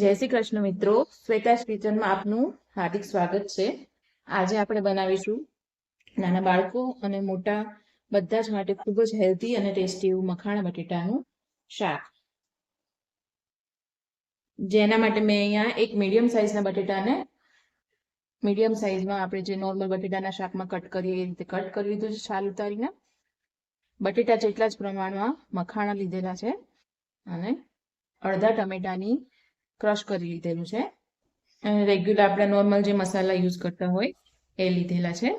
જય શ્રી કૃષ્ણ મિત્રો. શ્વેતાશ કિચનમાં આપનું હાર્દિક સ્વાગત છે. આજે આપણે બનાવીશું નાના બાળકો અને મોટા બધા જ માટે ખૂબ જ હેલ્ધી અને ટેસ્ટી એવું મખાણા બટેટાનું શાક. જેના માટે મેં અહીંયા એક મીડિયમ સાઇઝના બટેટાને મીડિયમ સાઇઝમાં આપણે જે નોર્મલ બટેટાના શાકમાં કટ કરીએ એ રીતે કટ કરી લીધું છે છાલ ઉતારીને. બટેટા જેટલા જ પ્રમાણમાં મખાણા લીધેલા છે અને અડધા ટમેટાની ક્રશ કરી લીધેલું છે. અને રેગ્યુલર આપણે નોર્મલ જે મસાલા યુઝ કરતા હોય, એ લીધેલા છે.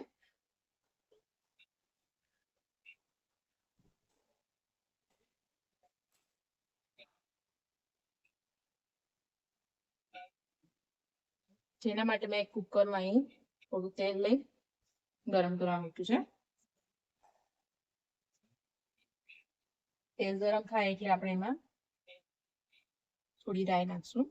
જેના માટે મેં કુકરમાં અહીં થોડું તેલ લઈ ગરમ કરવા મૂક્યું છે. તેલ ગરમ થાય એટલે આપણે એમાં થોડી રાઈ નાખશું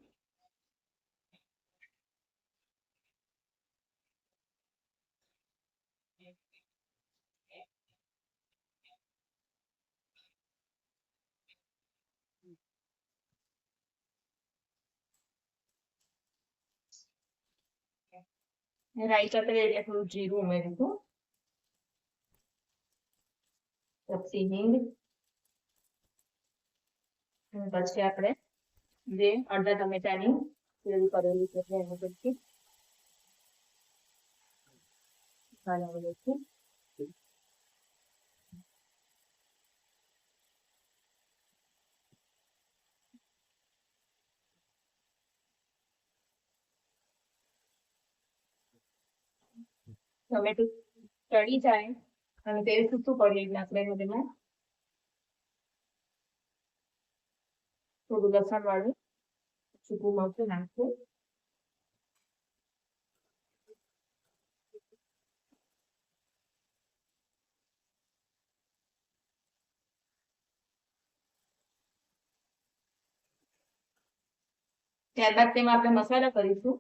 રાઈ સાથે એટલે થોડું જીરું ઉમેર્યું હતું પછી હિંગ પછી આપણે જે અડધા ટમેટાની ગ્રેવી કરેલી છે એનું પછી હલાવી લઈશું ટમેટું ચડી જાય અને તેલ છૂટું પડી એટલે આપણે તેમાં થોડું લસણ વાળું સૂકું મરચું નાખવું ત્યારબાદ તેમાં આપણે મસાલા કરીશું.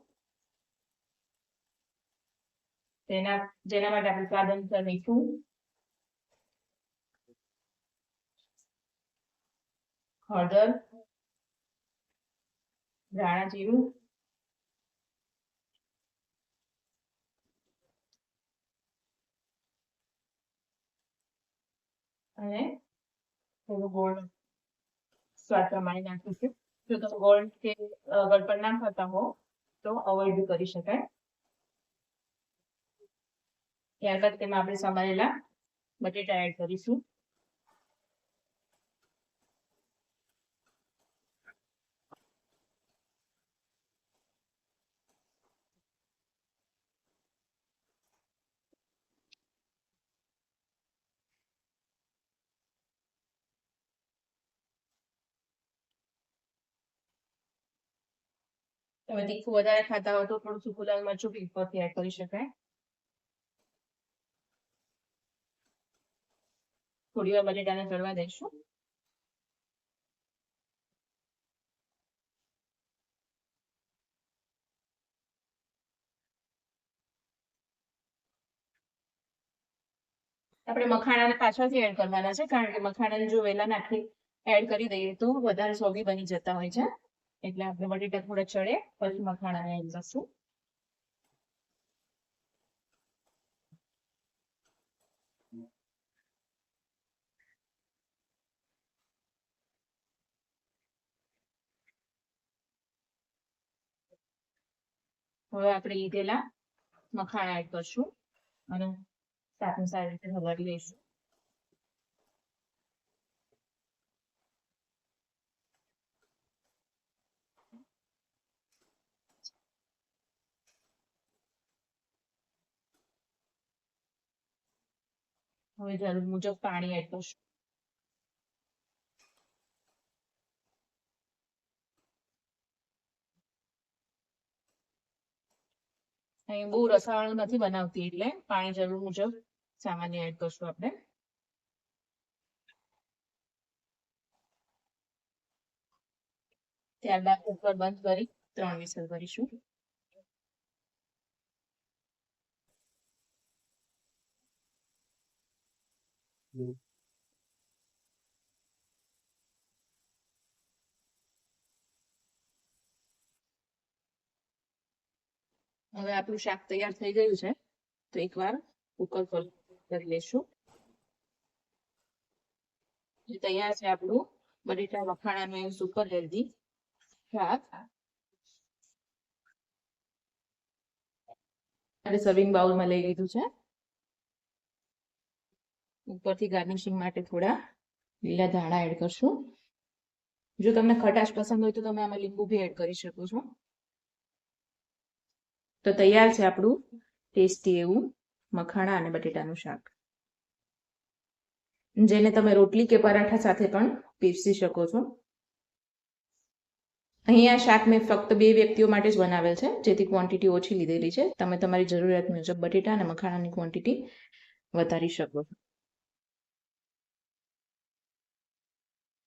તેના, જેના માટે આપણે સ્વાદ અનુસાર મીઠું હળદર. ધાણા જીરું. અને થોડું ગોળ સ્વાદ પ્રમાણે નાખીશું જો તમે ગોળ કે ગળપણ ના ખાતા હો, તો અવોઈડ કરી શકાય. ત્યારબાદ તેમાં આપણે સમારેલા બટેટા એડ કરીશું. તમે તીખું વધારે ખાતા હોય તો થોડું સૂકું લાલ મરચું બી ઉપરથી એડ કરી શકાય. થોડી વાર બટેટાને ચડવા દઈશું. આપણે મખાણાને પાછળથી એડ કરવાના છે, કારણ કે મખાણાને જો વહેલા નાખી એડ કરી દઈએ તો વધારે સોગી બની જતા હોય છે. એટલે આપણે બટેટા થોડા ચડે પછી મખાણા એડ કરશું. હવે આપણે લીધેલા મખાણા એડ કરશું અને સાથે સારી રીતે હલાવી લઈશું. હવે જરૂર મુજબ પાણી એડ કરશું. બહુ રસાવાળું નથી બનાવતી એટલે પાણી જરૂર મુજબ સામાન્ય એડ કરશું આપણે. ત્યારબાદ કુકર બંધ કરી ત્રણ વિસલ કરીશું. હવે આપણું શાક તૈયાર થઈ ગયું છે. તો એકવાર કુકર પર કરી લેશું તૈયાર છે આપણું, બટેટા, વખાણાનું એવું સુપર હેલ્ધી શાક. સર્વિંગ બાઉલમાં લઈ લીધું છે. ઉપરથી ગાર્નિશિંગ માટે થોડા લીલા ધાણા એડ કરશું. જો તમને ખટાશ પસંદ હોય તો તમે આમાં લીંબુ બી એડ કરી શકો છો. તો તૈયાર છે આપણું ટેસ્ટી એવું મખાણા અને બટેટાનું શાક. જેને તમે રોટલી કે પરાઠા સાથે પણ પીરસી શકો છો. અહીંયા શાક મેં ફક્ત બે વ્યક્તિઓ માટે જ બનાવેલ છે, જેથી ક્વોન્ટિટી ઓછી લીધેલી છે. તમે તમારી જરૂરિયાત મુજબ બટેટા અને મખાણાની ક્વોન્ટિટી વધારી શકો છો.